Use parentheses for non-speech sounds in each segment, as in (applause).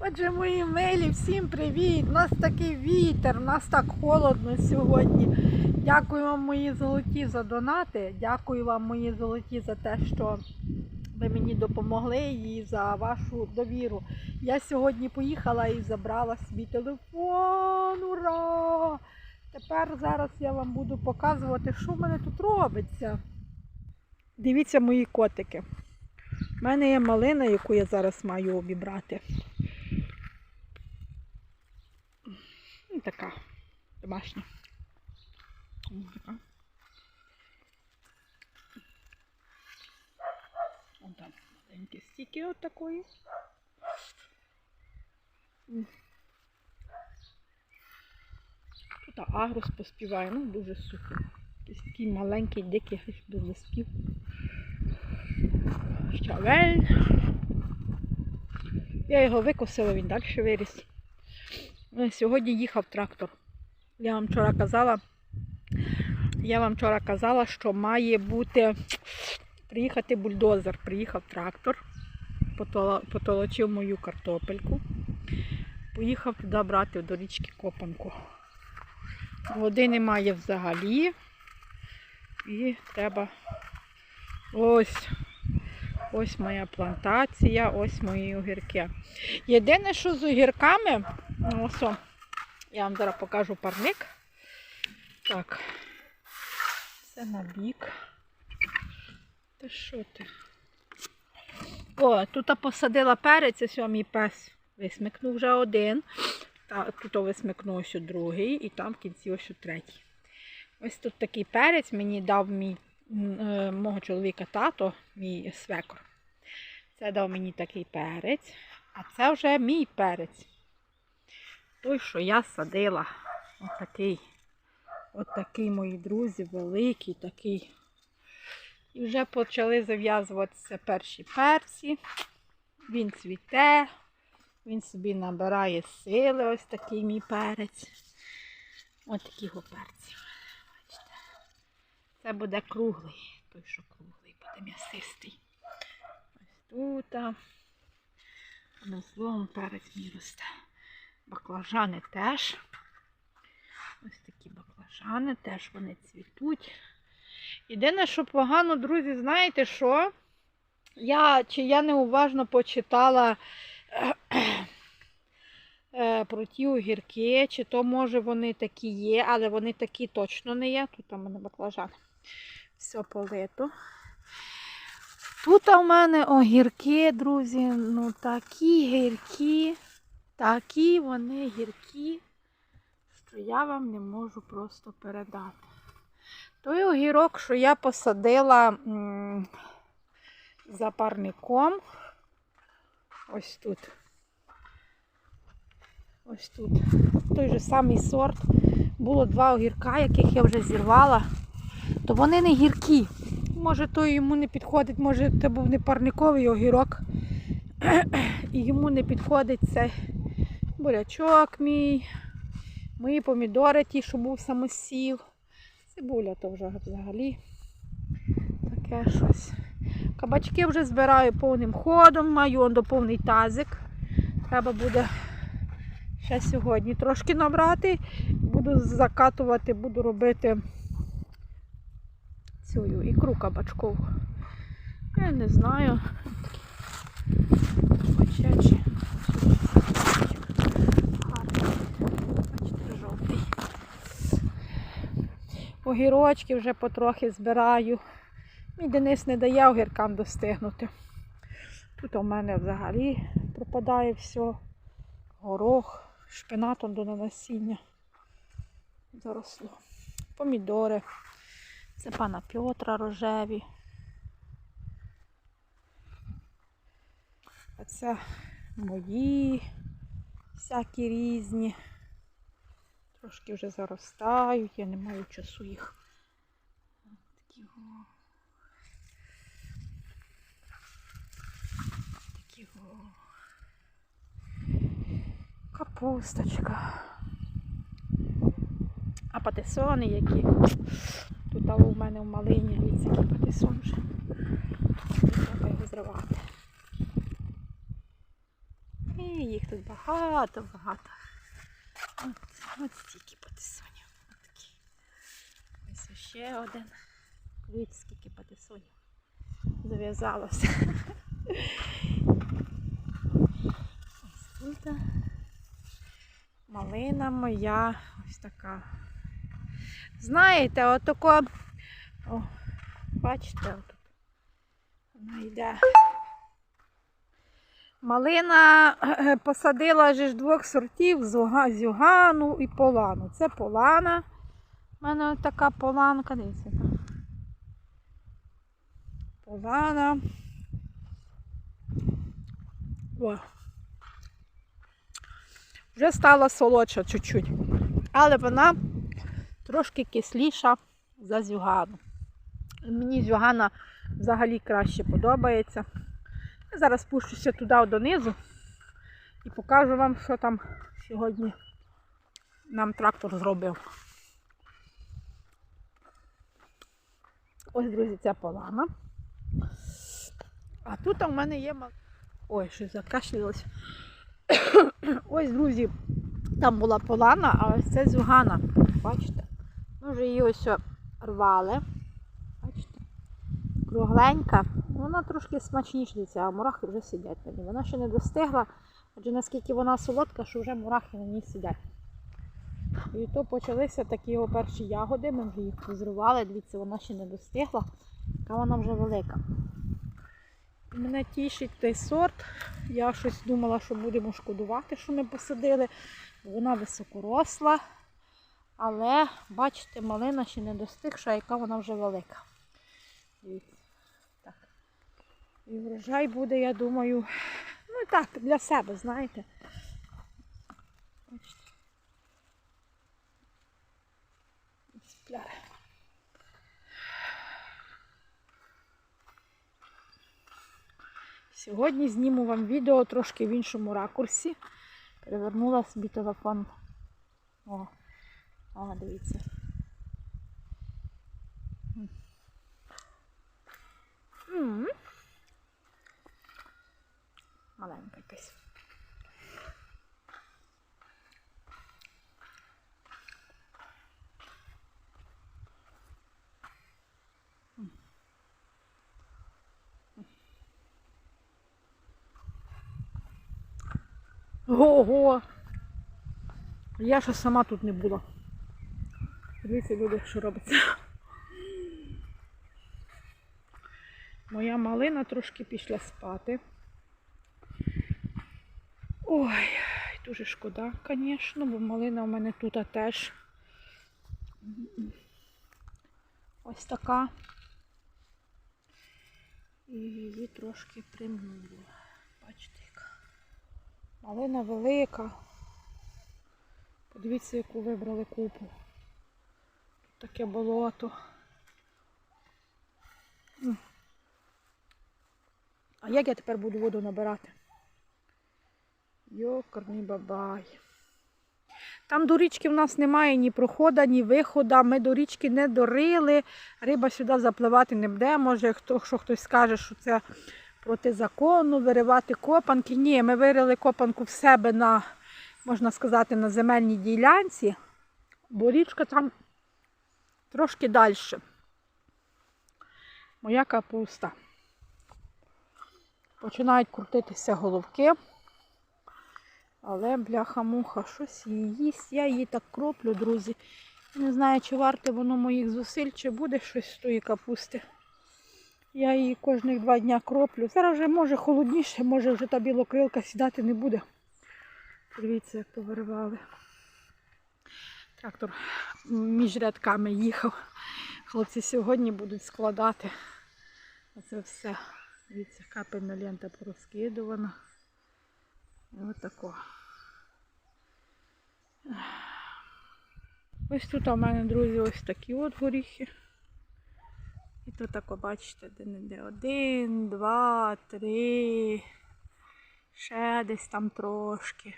Отже, мої милі, всім привіт! У нас такий вітер, у нас так холодно сьогодні. Дякую вам, мої золоті, за донати. Дякую вам, мої золоті, за те, що ви мені допомогли і за вашу довіру. Я сьогодні поїхала і забрала свій телефон. Ура! Тепер зараз я вам буду показувати, що в мене тут робиться. Дивіться мої котики. У мене є малина, яку я зараз маю обібрати. Ну, така домашня. Така. Вон там маленькі стіки от такої. Тут агрос поспіває, ну дуже сухо. Такий маленький, дикий, без листів. Щавель. Я його викосила, він далі виріс. Ну, Сьогодні їхав трактор. Я вам вчора казала, я вам вчора казала, що має бути приїхати бульдозер. Приїхав трактор, потолочив мою картопельку. Поїхав туди брати до річки Копанку. Води немає взагалі. І треба ось Ось моя плантація, ось мої огірки. Єдине, що з огірками, ось, я вам зараз покажу парник. Так, це на бік. Та що ти? О, тут посадила перець, ось о, мій пес висмикнув вже один. Та, тут висмикнув ось другий і там в кінці ось третій. Ось тут такий перець мені дав мій мого чоловіка тато, мій свекор. Це дав мені такий перець, а це вже мій перець. Той, що я садила. Отакий. Отакий, мої друзі, великий такий. І вже почали зав'язуватися перші перці. Він цвіте, він собі набирає сили, ось такий мій перець. Ось такі перці. Це буде круглий. Той, що круглий, буде м'ясистий. Ось тут. а. Одним словом, перець мій росте. Баклажани теж. Ось такі баклажани, теж вони цвітуть. Єдине, що погано, друзі, знаєте що? Я, чи я неуважно почитала е, про ті огірки, чи то може вони такі є, але вони такі точно не є. Тут у мене баклажан. Все полито. Тут у мене огірки, друзі, ну такі гіркі, такі вони гіркі, що я вам не можу просто передати. Той огірок, що я посадила м, за парником, ось тут. Ось тут. Той же самий сорт. Було два огірка, яких я вже зірвала, то вони не гіркі. Може, той йому не підходить, може, це був не парниковий огірок. І йому не підходить цей бурячок мій, мої помідори, ті, що був самосів. Цибуля то вже взагалі таке щось. Кабачки вже збираю повним ходом, маю он до повний тазик. Треба буде ще сьогодні трошки набрати. Буду закатувати, буду робити цю ікру кабачкову. Я не знаю. Бачачі. Огірочки вже потрохи збираю. Мій Денис не дає огіркам достигнути. Тут у мене взагалі пропадає все. Горох, шпинатом до насіння. Заросло. Помідори. Це пана Петра рожеві. А це мої всякі різні. Трошки вже заростають, я не маю часу їх. Такі о. Такі о. Капусточка. А патисони які. Тут у мене в малині який патисон. Треба його зривати. І їх тут багато, багато. От, от стільки патисонів. Ось ще один. Дивіться, скільки патисонів. Зав'язалося. Ось тут. Малина моя ось така. Знаєте, отако. О, бачите. Вона йде. Малина е, посадила же ж двох сортів зюгану і полану. Це полана. У мене така поланка. Дивіться. Полана. О. Вже стала солодша чуть-чуть. Але вона трошки кисліша за зюгану. Мені зюгана взагалі краще подобається. Я зараз спущуся туди донизу і покажу вам, що там сьогодні нам трактор зробив. Ось, друзі, ця полана. А тут у мене є. Ой, щось закашлялось. (coughs) Ось, друзі, там була полана, а ось це зюгана. Бачите? Ми вже її ось рвали. Бачите? Кругленька. Вона трошки смачніша, а мурахи вже сидять на ній. Вона ще не достигла, адже наскільки вона солодка, що вже мурахи на ній сидять. І то почалися такі його перші ягоди, ми вже їх позривали. Дивіться, вона ще не достигла, яка вона вже велика. Мене тішить той сорт. Я щось думала, що будемо шкодувати, що ми посадили. Вона високоросла. Але, бачите, малина ще не достигша, яка вона вже велика. Дивіться. Так. І врожай буде, я думаю, ну так, для себе, знаєте. Сьогодні зніму вам відео трошки в іншому ракурсі. Перевернула собі телефон. О, о дивіться. М. М. Маленька якась. Ого! Я ще сама тут не була. Дивіться, люди, що робиться. Моя малина трошки пішла спати. Ой, дуже шкода, звісно, бо малина у мене тут теж. Ось така. І її трошки примуло. Бачите, яка. Малина велика. Подивіться, яку вибрали купу. Таке болото. А як я тепер буду воду набирати? Йокарний бабай. Там до річки в нас немає ні проходу, ні виходу. Ми до річки не дорили. Риба сюди запливати не буде. Може, хто, що хтось скаже, що це протизаконно, виривати копанки. Ні, ми вирили копанку в себе на, можна сказати, на земельній ділянці, бо річка там трошки далі. Моя капуста. Починають крутитися головки. Але бляха-муха, щось її їсть. Я її так кроплю, друзі. Не знаю, чи варте воно моїх зусиль, чи буде щось з тої капусти. Я її кожних два дня кроплю. Зараз вже може холодніше, може вже та білокрилка сідати не буде. Дивіться, як повиривали. Трактор між рядками їхав. Хлопці сьогодні будуть складати. Оце все. Дивіться, капельна лента порозкидувана. І отако. Ось тут у мене, друзі, ось такі от горіхи. І тут тако, бачите, де не де один, два, три. Ще десь там трошки.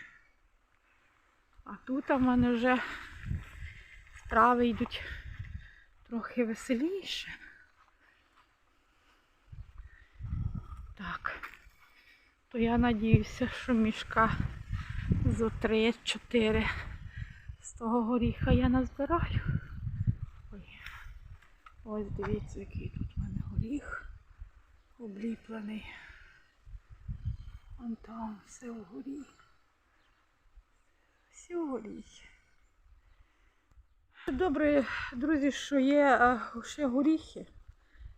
А тут у мене вже трави йдуть трохи веселіше. Так. То я надіюся, що мішка зо три-чотири. З того горіха я назбираю. Ой. Ось дивіться, який тут в мене горіх обліплений. Вон там все вгорі. Все вгорі. Добре, друзі, що є е, ще горіхи.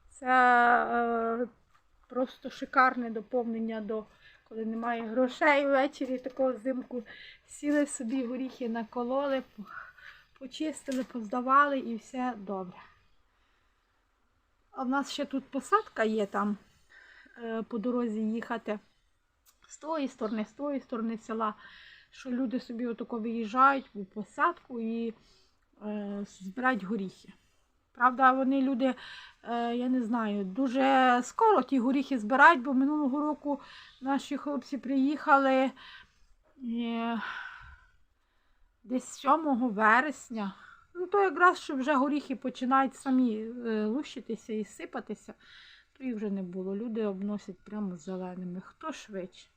Це е, просто шикарне доповнення до коли немає грошей ввечері, такого взимку сіли собі горіхи накололи, почистили, поздавали і все добре. А в нас ще тут посадка є там е, по дорозі їхати з тої сторони, з тої сторони села, що люди собі отако виїжджають у посадку і е, збирають горіхи. Правда, вони люди, е, я не знаю, дуже скоро ті горіхи збирають, бо минулого року наші хлопці приїхали е, десь 7 вересня. Ну, то якраз, що вже горіхи починають самі лущитися і сипатися, то їх вже не було. Люди обносять прямо зеленими. Хто швидше?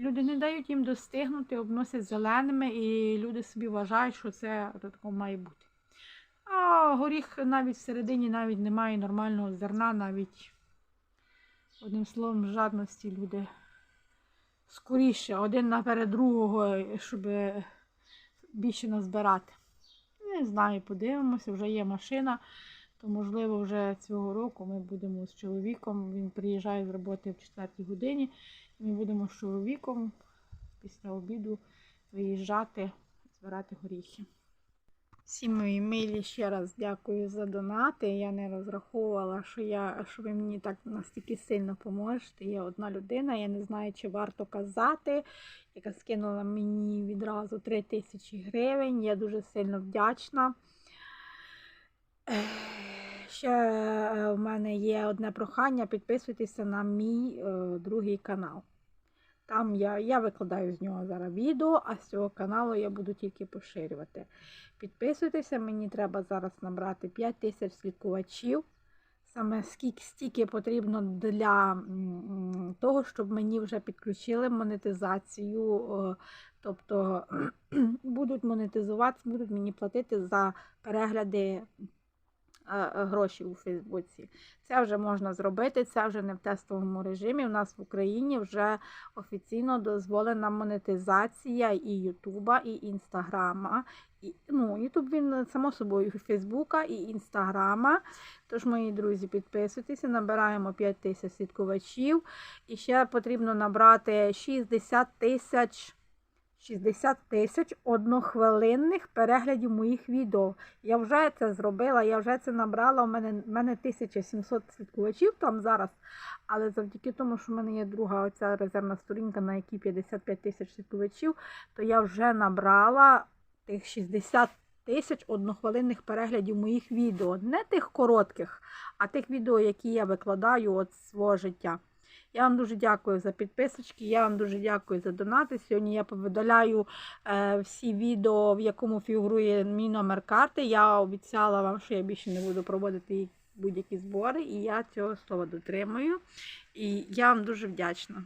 Люди не дають їм достигнути, обносять зеленими, і люди собі вважають, що це тако має бути. А горіх навіть всередині навіть немає нормального зерна, навіть одним словом, жадності люди скоріше, один наперед другого, щоб більше назбирати. Не знаю, подивимося, вже є машина, то можливо вже цього року ми будемо з чоловіком. Він приїжджає з роботи в 4 годині. Ми будемо з чоловіком після обіду виїжджати, збирати горіхи. Всі мої милі ще раз дякую за донати. Я не розраховувала, що, я, що ви мені так настільки сильно поможете. Є одна людина, я не знаю, чи варто казати, яка скинула мені відразу 3 тисячі гривень. Я дуже сильно вдячна. Ще е, в мене є одне прохання. Підписуйтеся на мій е, другий канал. Там я, я викладаю з нього зараз відео, а з цього каналу я буду тільки поширювати. Підписуйтеся, мені треба зараз набрати 5 тисяч слідкувачів. Саме скільки стільки потрібно для того, щоб мені вже підключили монетизацію. е, Тобто (clears throat) будуть монетизувати, будуть мені платити за перегляди гроші у Фейсбуці. Це вже можна зробити, це вже не в тестовому режимі. У нас в Україні вже офіційно дозволена монетизація і Ютуба, і Інстаграма. Ну, Ютуб він само собою Фейсбука, і Інстаграма. Тож, мої друзі, підписуйтеся, набираємо 5 тисяч слідкувачів. І ще потрібно набрати 60 тисяч. 60 тисяч однохвилинних переглядів моїх відео. Я вже це зробила, я вже це набрала. У мене, в мене 1700 слідкувачів там зараз. Але завдяки тому, що в мене є друга оця резервна сторінка, на якій 55 тисяч слідкувачів, то я вже набрала тих 60 тисяч однохвилинних переглядів моїх відео. Не тих коротких, а тих відео, які я викладаю от свого життя. Я вам дуже дякую за підписочки, я вам дуже дякую за донати. Сьогодні я повидаляю е, всі відео, в якому фігурує мій номер карти. Я обіцяла вам, що я більше не буду проводити будь-які збори, і я цього слова дотримую. І я вам дуже вдячна.